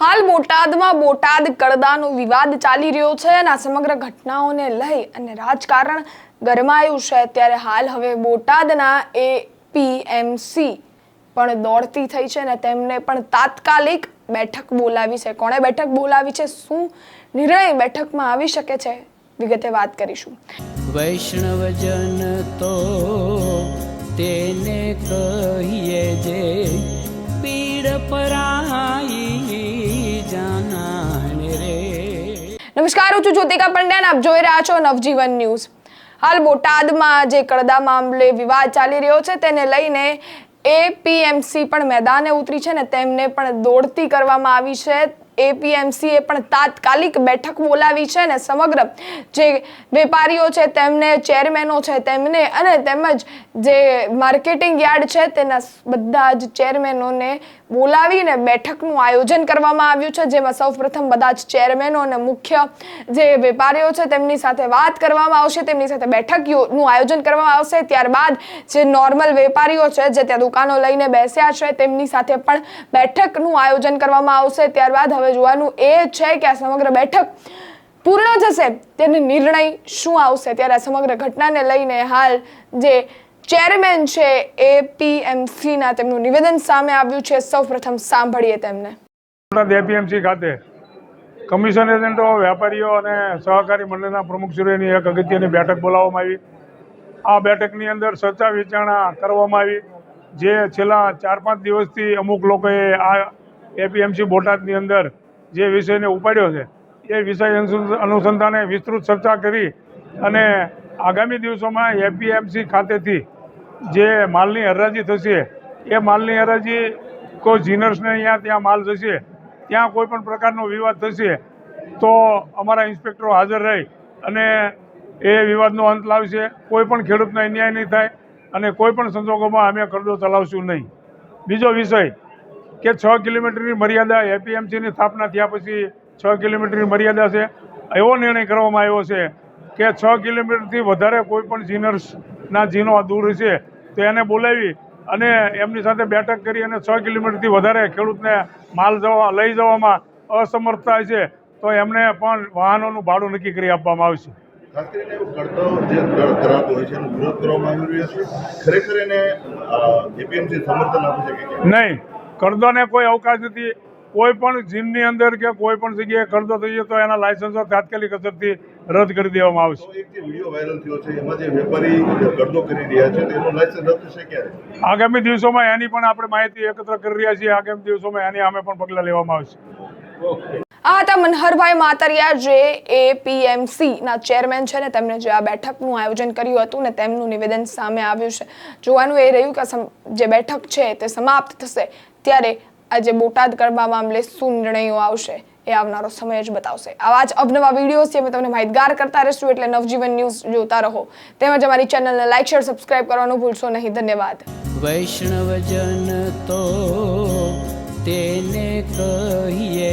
હાલ બોટાદમાં બોટાદ કડદાનો વિવાદ ચાલી રહ્યો છે અને આ સમગ્ર ઘટનાઓને લઈ અને રાજકારણ ગરમાયું છે. ત્યારે હાલ હવે બોટાદના એપીએમસી પણ દોડતી થઈ છે અને તેમને પણ તાત્કાલિક બેઠક બોલાવી છે. કોણે બેઠક બોલાવી છે? શું નિર્ણય બેઠકમાં આવી શકે છે? વિગતે વાત કરીશું. વૈષ્ણવજન તો તેને કહીએ જે પીડ પરાઈ નમસ્કાર, હું છું જ્યોતિકા પંડ્યા આપ જોઈ રહ્યા છો નવજીવન ન્યૂઝ. હાલ બોટાદમાં જે કડદા મામલે વિવાદ ચાલી રહ્યો છે, તેને લઈને એપીએમસી પણ મેદાને ઉતરી છે ને તેમને પણ દોડતી કરવામાં આવી છે. એપીએમસી એ પણ તાત્કાલિક બેઠક બોલાવી છે ને સમગ્ર જે વેપારીઓ છે, તેમને ચેરમેનો છે, તેમને અને તેમજ જે માર્કેટિંગ યાર્ડ છે, તેના બધા જ ચેરમેનોને બોલાવીને બેઠકનું આયોજન કરવામાં આવ્યું છે, જેમાં સૌપ્રથમ બધા જ ચેરમેનો અને મુખ્ય જે વેપારીઓ છે, તેમની સાથે વાત કરવામાં આવશે, તેમની સાથે બેઠક યો- આયોજન કરવામાં આવશે. ત્યારબાદ જે નોર્મલ વેપારીઓ છે, જે ત્યાં દુકાનો લઈને બેસ્યા છે, તેમની સાથે પણ બેઠકનું આયોજન કરવામાં આવશે. ત્યારબાદ હવે જોવાનું એ છે કે આ સમગ્ર બેઠક પૂર્ણ થશે તેનો નિર્ણય શું આવશે? ત્યારે આ સમગ્ર ઘટનાને લઈને હાલ જે ચેરમેન છે એપીએમસીના તેમનું નિવેદન સામે આવ્યું છે. સૌપ્રથમ સાંભળીએ તેમને. એપીએમસી ખાતે કમિશન એજન્ટો વેપારીઓ અને સહકારી મંડળના પ્રમુખશ્રીઓની એક અગત્યની બેઠક બોલાવવામાં આવી. આ બેઠકની અંદર ચર્ચા વિચારણા કરવામાં આવી, જે છેલ્લા ચાર પાંચ દિવસથી અમુક લોકોએ આ એપીએમસી બોટાદની અંદર જે વિષયને ઉપાડ્યો છે, એ વિષય અનુસં- અનુસંધાને વિસ્તૃત ચર્ચા કરી અને આગામી દિવસોમાં એપીએમસી ખાતેથી જે માલની હરાજી થશે, એ માલની હરાજી કોઈ જીનર્સને અહીંયા ત્યાં માલ જશે ત્યાં કોઈ પણ પ્રકારનો વિવાદ થશે, તો અમારા ઇન્સ્પેક્ટરો હાજર રહી અને એ વિવાદનો અંત લાવશે. કોઈ પણ ખેડૂતને અન્યાય નહીં થાય અને કોઈ પણ સંજોગોમાં અમે કરજો ચલાવશું નહીં. બીજો વિષય કે છ કિલોમીટરની મર્યાદા એપીએમસીની સ્થાપના થયા પછી છ કિલોમીટરની મર્યાદા છે. એવો નિર્ણય કરવામાં આવ્યો છે કે છ કિલોમીટરથી વધારે કોઈ પણ જીનર્સના જીનો દૂર છે તો એને બોલાવી અને એમની સાથે બેઠક કરી અને છ કિલોમીટરથી વધારે ખેડૂતને માલ જવા લઈ જવામાં અસમર્થતા છે તો એમને પણ વાહનોનું ભાડું નક્કી કરી આપવામાં આવશે. નહીં. કરદોને કોઈ અવકાશ નથી. કોઈ પણ જીમની અંદર કે કોઈ પણ જગ્યાએ કરદો થઈ જાય તો એના લાયસન્સો તાત્કાલિક અસરથી રદ કરી દેવામાં આવશે. આગામી દિવસોમાં એની પણ આપણે માહિતી એકત્ર કરી રહ્યા છીએ. આગામી દિવસોમાં એની અમે પણ પગલાં લેવામાં આવશે. આ હતા મનહરભાઈ માતરિયા, જે એપીએમસી ના ચેરમેન છે ને તેમણે જે આ બેઠકનું આયોજન કર્યું હતું ને તેમનું નિવેદન સામે આવ્યું છે. જોવાનું એ રહ્યું કે જે બેઠક છે તે સમાપ્ત થશે ત્યારે આજે બોટાદ કરવા મામલે શું નિર્ણયો આવશે એ આવનારો સમય જ બતાવશે. આવા જ અવનવા વિડીયોઝથી અમે તમને માહિતગાર કરતા રહીશું એટલે નવજીવન ન્યૂઝ જોતા રહો. તેમજ અમારી ચેનલને લાઇક શેર, સબસ્ક્રાઇબ કરવાનું ભૂલશો નહીં. ધન્યવાદ. વૈષ્ણવજન તો તેને કહીએ